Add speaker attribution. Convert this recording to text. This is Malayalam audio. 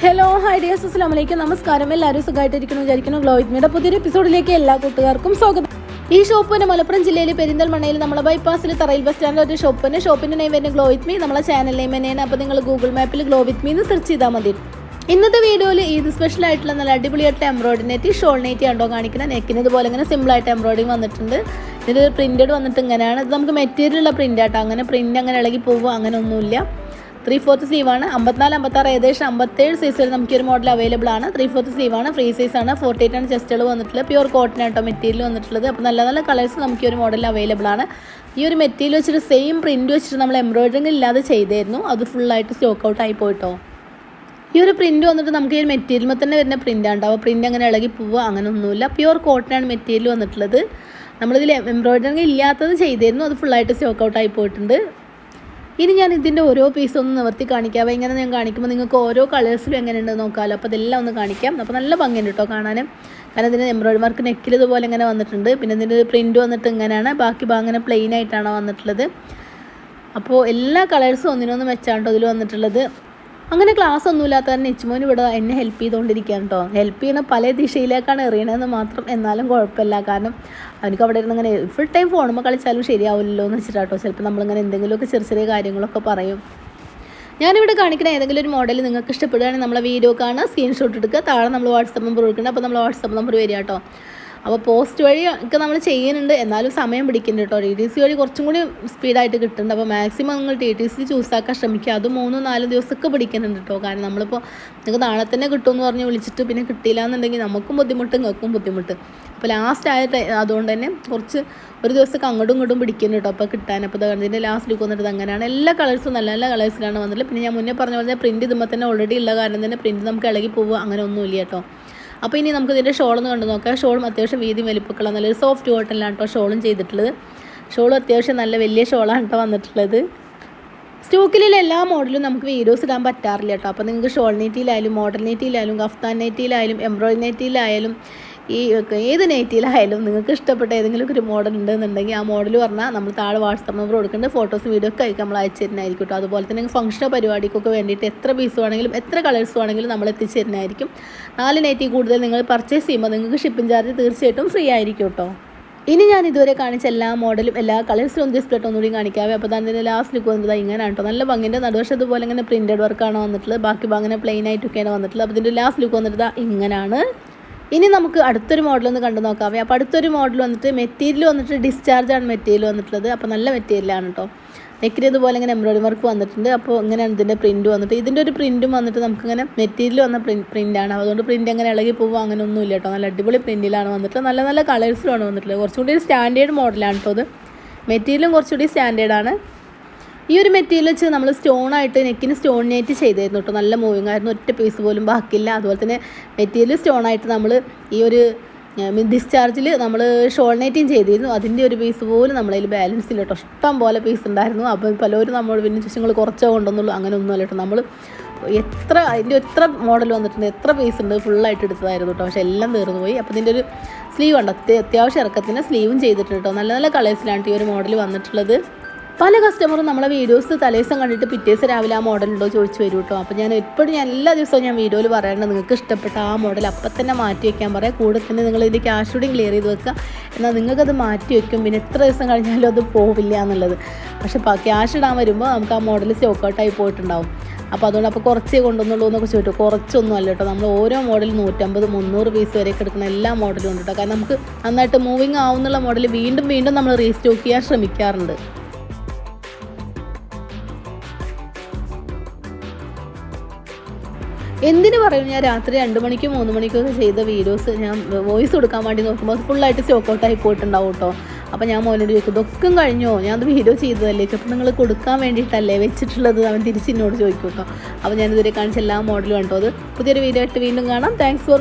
Speaker 1: ഹലോ ഹൈ ഡിയസ് അസ്സാം വലൈക്കും നമസ്കാരം. എല്ലാവരും സുഖമായിട്ടിരിക്കുന്നു വിചാരിക്കുന്നു. ഗ്ലോ വിത്ത് പുതിയൊരു എപ്പിസോഡിലേക്ക് എല്ലാ കൂട്ടുകാർക്കും സ്വാഗതം. ഈ ഷോപ്പ് തന്നെ മലപ്പുറം ജില്ലയിൽ പെരിന്തൽമണ്ണയിൽ നമ്മളെ ബൈപ്പാസിൽ തറയിൽ ബസ് സ്റ്റാൻഡിൽ ഒരു ഷോപ്പ് തന്നെ ഷോപ്പിന്റെ നെയിം തന്നെ ഗ്ലോ വിത്ത് മീ നമ്മളെ ചാനൽ നെയിം തന്നെയാണ്. അപ്പോൾ നിങ്ങൾ ഗൂഗിൾ മാപ്പിൽ ഗ്ലോ വിത്ത് മീ എന്ന് സെർച്ച് ചെയ്താൽ മതി. ഇന്നത്തെ വീഡിയോയിൽ ഇത് സ്പെഷ്യൽ ആയിട്ടുള്ള നല്ല അടിപൊളിയായിട്ട് എംബ്രോയിഡറി നെറ്റി ഷോൾ നെറ്റി കണ്ടോ കാണിക്കുന്നത്. നെക്കിന് ഇതുപോലെ ഇങ്ങനെ സിമ്പിളായിട്ട് എംബ്രോയിഡറി വന്നിട്ടുണ്ട്. ഇതിൽ പ്രിന്റഡ് വന്നിട്ട് ഇങ്ങനെയാണ്. ഇത് നമുക്ക് മെറ്റീരിയൽ ഉള്ള പ്രിന്റ് ആട്ടോ. അങ്ങനെ പ്രിന്റ് അങ്ങനെ ഇളകി പോവുക അങ്ങനെ ഒന്നുമില്ല. ത്രീ ഫോർത്ത് സീവ് ആണ്. അമ്പത്തിനാല് അമ്പത്താറ് ഏകദേശം അമ്പത്തേഴ് സൈസിൽ നമുക്ക് ഒരു മോഡൽ അവൈലബിൾ ആണ്. ത്രീ ഫോർത്ത് ആണ്. ഫ്രീ സൈസ് ആണ്. ഫോർട്ടി എയ്റ്റ് ആണ് ചെസ്റ്റുകൾ വന്നിട്ടുള്ളത്. പ്യൂർ കോട്ടൺ ആട്ടോ മെറ്റീരിയൽ വന്നിട്ടുള്ളത്. അപ്പോൾ നല്ല നല്ല കളേഴ്സ് നമുക്ക് ഒരു മോഡൽ അവൈലബിൾ ആണ്. ഈ ഒരു മെറ്റീരിയൽ വെച്ചിട്ട് സെയിം പ്രിന്റ് വെച്ചിട്ട് നമ്മൾ എംബ്രോയിഡറിങ് ഇല്ലാതെ ചെയ്തായിരുന്നു അത് ഫുള്ളായിട്ട് സ്റ്റോക്ക് ഔട്ട് ആയി പോയിട്ടോ. ഈ ഒരു പ്രിന്റ് വന്നിട്ട് നമുക്ക് ഈ ഒരു മെറ്റീരിയൽ തന്നെ വരുന്ന പ്രിന്റ് ആണ് അപ്പോൾ പ്രിന്റ് അങ്ങനെ ഇളകി പോവുക അങ്ങനെ ഒന്നുമില്ല കോട്ടൺ ആണ് മെറ്റീരിയൽ വന്നിട്ടുള്ളത്. നമ്മളിതിൽ എംബ്രോയിഡറിങ് ഇല്ലാത്തത് ചെയ്തിരുന്നു. അത് ഫുള്ളായിട്ട് സ്റ്റോക്ക് ഔട്ട് ആയി പോയിട്ടുണ്ട്. ഇനി ഞാൻ ഇതിന്റെ ഓരോ പീസും ഒന്ന് നിവർത്തി കാണിക്കാം. ഇങ്ങനെ ഞാൻ കാണിക്കുമ്പോൾ നിങ്ങൾക്ക് ഓരോ കളേഴ്സിലും എങ്ങനെയുണ്ടെന്ന് നോക്കാമല്ലോ. അപ്പോൾ അതെല്ലാം ഒന്ന് കാണിക്കാം. അപ്പോൾ നല്ല ഭംഗിയുണ്ട് കേട്ടോ കാണാൻ. കാരണം ഇതിന് എംബ്രോയിഡറി വർക്ക് നെക്കിൽ ഇതുപോലെ ഇങ്ങനെ വന്നിട്ടുണ്ട്. പിന്നെ ഇതിന്റെ പ്രിന്റ് വന്നിട്ട് ഇങ്ങനെയാണ്. ബാക്കി ഭാഗം ഇങ്ങനെ പ്ലെയിൻ ആയിട്ടാണ് വന്നിട്ടുള്ളത്. അപ്പോൾ എല്ലാ കളേഴ്സും ഒന്നിനൊന്ന് വെച്ചാണ് ഇതിൽ വന്നിട്ടുള്ളത്. അങ്ങനെ ക്ലാസ് ഒന്നുമില്ലാത്ത തന്നെ എച്ച്മോൻ ഇവിടെ എന്നെ ഹെൽപ്പ് ചെയ്തുകൊണ്ടിരിക്കുകയാണ് കേട്ടോ ഹെൽപ്പ് ചെയ്യുന്ന പല ദിശയിലേക്കാണ് എറിയണതെന്ന് മാത്രം എന്നാലും കുഴപ്പമില്ല. കാരണം അവനക്ക് അവിടെ ഇരുന്ന് ഇങ്ങനെ ഫുൾ ടൈം ഫോണുമ്പോൾ കളിച്ചാലും ശരിയാവില്ലല്ലോ എന്ന് വെച്ചിട്ടാട്ടോ ചിലപ്പോൾ നമ്മളിങ്ങനെ എന്തെങ്കിലുമൊക്കെ ചെറിയ ചെറിയ കാര്യങ്ങളൊക്കെ പറയും. ഞാനിവിടെ കാണിക്കുന്ന ഏതെങ്കിലും ഒരു മോഡൽ നിങ്ങൾക്ക് ഇഷ്ടപ്പെടുകയാണെങ്കിൽ നമ്മളെ വീഡിയോ കാണുക സ്ക്രീൻഷോട്ട് എടുക്കുക. താഴെ നമ്മൾ വാട്സപ്പ് നമ്പർ കൊടുക്കണം അപ്പോൾ നമ്മൾ വാട്സപ്പ് നമ്പർ വരിക കേട്ടോ അപ്പോൾ പോസ്റ്റ് വഴി ഒക്കെ നമ്മൾ ചെയ്യുന്നുണ്ട്. എന്നാലും സമയം പിടിക്കുന്നുണ്ട് കേട്ടോ. ടി ടി സി വഴി കുറച്ചും കൂടി സ്പീഡായിട്ട് കിട്ടുന്നുണ്ട്. അപ്പോൾ മാക്സിമം നിങ്ങൾ ടി ടി സി ചൂസ് ആക്കാൻ ശ്രമിക്കുക. അത് മൂന്നും നാലും ദിവസമൊക്കെ പിടിക്കുന്നുണ്ട് കേട്ടോ. കാരണം നമ്മളിപ്പോൾ നിങ്ങൾക്ക് നാളെ തന്നെ കിട്ടുമെന്ന് പറഞ്ഞ് വിളിച്ചിട്ട് പിന്നെ കിട്ടിയില്ല എന്നുണ്ടെങ്കിൽ നമുക്കും ബുദ്ധിമുട്ട് നിങ്ങൾക്കും ബുദ്ധിമുട്ട്. അപ്പോൾ ലാസ്റ്റ് ആയ അതുകൊണ്ട് തന്നെ കുറച്ച് ഒരു ദിവസമൊക്കെ അങ്ങോട്ടും ഇങ്ങോട്ടും പിടിക്കുന്നുണ്ട് കേട്ടോ. അപ്പോൾ കിട്ടാൻ. അപ്പോൾ ഇതിന്റെ ലാസ്റ്റ് ലുക്ക് വന്നിട്ട് അങ്ങനെയാണ്. എല്ലാ കളേഴ്സും നല്ല നല്ല കളേഴ്സിലാണ് വന്നിട്ടുള്ളത്. പിന്നെ ഞാൻ മുന്നേ പറഞ്ഞ പോലെ പ്രിന്റ് ഇതുമ്പോൾ തന്നെ ഓൾറെഡി ഉള്ള കാരണം തന്നെ പ്രിന്റ് നമുക്ക് ഇളകി പോവുക അങ്ങനെ ഒന്നുമില്ല കേട്ടോ. അപ്പോൾ ഇനി നമുക്ക് ഇതിന്റെ ഷോളൊന്ന് കണ്ടു നോക്കാം. ഷോളും അത്യാവശ്യം വീതി വലിപ്പക്കുള്ള നല്ലൊരു സോഫ്റ്റ് കോട്ടണിലാണ് കേട്ടോ ഷോളും ചെയ്തിട്ടുള്ളത്. ഷോളും അത്യാവശ്യം നല്ല വലിയ ഷോളാണ് കേട്ടോ വന്നിട്ടുള്ളത്. സ്റ്റോക്കിലുള്ള എല്ലാ മോഡലും നമുക്ക് വീഡിയോസ് ഇടാൻ പറ്റാറില്ല കേട്ടോ. അപ്പോൾ നിങ്ങൾക്ക് ഷോൾ നെറ്റിയിലായാലും മോഡൽ നെറ്റിയിലായാലും കഫ്താൻ നെറ്റിയിലായാലും എംബ്രോയിഡറി നെറ്റിയിലായാലും ഈ ഏത് നൈറ്റിയിലായാലും നിങ്ങൾക്ക് ഇഷ്ടപ്പെട്ട ഏതെങ്കിലും ഒരു മോഡൽ ഉണ്ടെന്നുണ്ടെങ്കിൽ ആ മോഡൽ പറഞ്ഞാൽ നമ്മൾ താഴെ വാട്സപ്പ് നമ്പർ കൊടുക്കേണ്ട ഫോട്ടോസ് വീഡിയോ ഒക്കെ ആയിരിക്കും നമ്മൾ അയച്ചു തരുന്നതായിരിക്കും കേട്ടോ. അതുപോലെ തന്നെ ഫംഗ്ഷനോ പരിപാടിക്കൊക്കെ വേണ്ടിയിട്ട് എത്ര പീസ് വേണമെങ്കിലും എത്ര കളേഴ്സ് വേണമെങ്കിലും നമ്മൾ എത്തിച്ചു തരുന്നതായിരിക്കും. നാല് നൈറ്റി കൂടുതൽ നിങ്ങൾ പർച്ചേസ് ചെയ്യുമ്പോൾ നിങ്ങൾക്ക് ഷിപ്പിംഗ് ചാർജ് തീർച്ചയായിട്ടും ഫ്രീ ആയിരിക്കും കേട്ടോ. ഇനി ഞാൻ ഇതുവരെ കാണിച്ച എല്ലാ മോഡലും എല്ലാ കളേഴ്സും ഒന്ന് ജസ്റ്റ് ഒന്നുകൂടി കാണിക്കാവേ. അപ്പോൾ തന്നെ ലാസ്റ്റ് ലുക്ക് വന്നത് ഇങ്ങനെയാണ് കേട്ടോ. നല്ല ഭംഗിന്റെ നടുവശത്ത് ഇതുപോലെ ഇങ്ങനെ പ്രിന്റഡ് വർക്കാണ് വന്നിട്ടുള്ളത്. ബാക്കി അങ്ങനെ പ്ലെയിൻ ആയിട്ടൊക്കെയാണ് വന്നിട്ടുള്ളത്. അപ്പോൾ ഇതിന്റെ ലാസ്റ്റ് ലുക്ക് വന്നിട്ട് ഇങ്ങനെയാണ് ഇനി നമുക്ക് അടുത്തൊരു മോഡൽ ഒന്ന് കണ്ടു നോക്കാമേ അപ്പോൾ അടുത്തൊരു മോഡൽ വന്നിട്ട് മെറ്റീരിയൽ വന്നിട്ട് ഡിസ്ചാർജ് ആണ് മെറ്റീരിയൽ വന്നിട്ടുള്ളത്. അപ്പോൾ നല്ല മെറ്റീരിയലാണ് കേട്ടോ നെക്കിന് ഇതുപോലെ ഇങ്ങനെ എംബ്രോയിഡറി വർക്ക് വന്നിട്ടുണ്ട്. അപ്പോൾ ഇങ്ങനെയാണ് ഇതിന്റെ പ്രിന്റ് വന്നിട്ട്. ഇതിന്റെ ഒരു പ്രിന്റും വന്നിട്ട് നമുക്കിങ്ങനെ മെറ്റീരിയൽ വന്ന പ്രിന്റ് പ്രിന്റാണ് അതുകൊണ്ട് പ്രിന്റ് അങ്ങനെ ഇളകി പോകുക അങ്ങനെ ഒന്നും ഇല്ല കേട്ടോ നല്ല അടിപൊളി പ്രിന്റിലാണ് വന്നിട്ട് നല്ല നല്ല കളേഴ്സിലാണ് വന്നിട്ടുള്ളത്. കുറച്ചുകൂടി സ്റ്റാൻഡേർഡ് മോഡലാണ് കേട്ടോ അത് മെറ്റീരിയലും കുറച്ചുകൂടി സ്റ്റാൻഡേർഡാണ് ഈ ഒരു മെറ്റീരിയൽ വെച്ച് നമ്മൾ സ്റ്റോൺ ആയിട്ട് നെക്കിന് സ്റ്റോൺ നെറ്റ് ചെയ്തായിരുന്നു കേട്ടോ നല്ല മൂവിങ് ആയിരുന്നു. ഒറ്റ പീസ് പോലും ബാക്കിയില്ല. അതുപോലെ തന്നെ മെറ്റീരിയൽ സ്റ്റോൺ ആയിട്ട് നമ്മൾ ഈ ഒരു ഡിസ്ചാർജിൽ നമ്മൾ ഷോൾ നെറ്റിങ് ചെയ്തിരുന്നു. അതിന്റെ ഒരു പീസ് പോലും നമ്മളതിൽ ബാലൻസ് ഇല്ല കേട്ടോ ഇഷ്ടം പോലെ പീസ് ഉണ്ടായിരുന്നു. അപ്പോൾ പലരും നമ്മൾ പിന്നെ നിങ്ങൾ കുറച്ചോ കൊണ്ടുവന്നുള്ളൂ. അങ്ങനെ ഒന്നുമല്ല കേട്ടോ നമ്മൾ എത്ര അതിന്റെ എത്ര മോഡൽ വന്നിട്ടുണ്ട് എത്ര പീസ് ഉണ്ട് ഫുള്ളായിട്ട് എടുത്തതായിരുന്നു കേട്ടോ പക്ഷേ എല്ലാം തീർന്നു പോയി. അപ്പോൾ ഇതിന്റെ ഒരു സ്ലീവ് ഉണ്ട് അത്യാവശ്യം ഇറക്കത്തിന് സ്ലീവും ചെയ്തിട്ടുണ്ട് കേട്ടോ നല്ല നല്ല കളേഴ്സിലാണ് ഈ ഒരു മോഡൽ വന്നിട്ടുള്ളത്. പല കസ്റ്റമറും നമ്മളെ വീഡിയോസ് തലേദിവസം കണ്ടിട്ട് പിറ്റേസ് രാവിലെ ആ മോഡൽ ഉണ്ടോ ചോദിച്ചു വരും കേട്ടോ അപ്പോൾ ഞാൻ എപ്പോഴും ഞാൻ എല്ലാ ദിവസവും ഞാൻ വീഡിയോയിൽ പറയേണ്ടത് നിങ്ങൾക്ക് ഇഷ്ടപ്പെട്ട ആ മോഡൽ അപ്പം തന്നെ മാറ്റി വയ്ക്കാൻ പറയാം. കൂടെ തന്നെ നിങ്ങൾ ഇതിന്റെ ക്യാഷ് കൂടി ക്ലിയർ ചെയ്ത് വെക്കുക. എന്നാൽ നിങ്ങൾക്കത് മാറ്റി വയ്ക്കും പിന്നെ എത്ര ദിവസം കഴിഞ്ഞാലും അത് പോവില്ല എന്നുള്ളത്. പക്ഷേ ക്യാഷ് ഇടാൻ വരുമ്പോൾ നമുക്ക് ആ മോഡൽ സ്റ്റോക്ക് ഔട്ടായി പോയിട്ടുണ്ടാവും. അപ്പോൾ അതുകൊണ്ട് അപ്പോൾ കുറച്ചേ കൊണ്ടുവന്നുള്ളൂ എന്നൊക്കെ ചോദിച്ചു. കുറച്ചൊന്നും അല്ല കേട്ടോ നമ്മൾ ഓരോ മോഡൽ നൂറ്റമ്പത് മുന്നൂറ് പീസ് വരെയൊക്കെ എടുക്കുന്ന എല്ലാ മോഡലും ഉണ്ട് കേട്ടോ കാരണം നമുക്ക് നന്നായിട്ട് മൂവിങ് ആവുന്നുള്ള മോഡൽ വീണ്ടും വീണ്ടും നമ്മൾ റീസ്റ്റോക്ക് ചെയ്യാൻ ശ്രമിക്കാറുണ്ട്. എന്തിനു പറയും? ഞാൻ രാത്രി രണ്ട് മണിക്കും മൂന്ന് മണിക്കും ചെയ്ത വീഡിയോസ് ഞാൻ വോയിസ് കൊടുക്കാൻ വേണ്ടി നോക്കുമ്പോൾ ഫുള്ളായിട്ട് സ്റ്റോക്ക് ഔട്ടായി പോയിട്ടുണ്ടാവും കേട്ടോ അപ്പോൾ ഞാൻ മോനോട് ചോദിക്കും ഇതൊക്കെ കഴിഞ്ഞോ? ഞാൻ അത് വീഡിയോ ചെയ്തതല്ലേ? ചിലപ്പോൾ നിങ്ങൾ കൊടുക്കാൻ വേണ്ടിയിട്ടല്ലേ വെച്ചിട്ടുള്ളത്? അവൻ തിരിച്ച് എന്നോട് ചോദിക്കും കേട്ടോ അപ്പോൾ ഞാനിതുവരെ കാണിച്ച എല്ലാ മോഡലും കേട്ടോ അത് പുതിയൊരു വീഡിയോ ആയിട്ട് വീണ്ടും കാണാം. Thanks for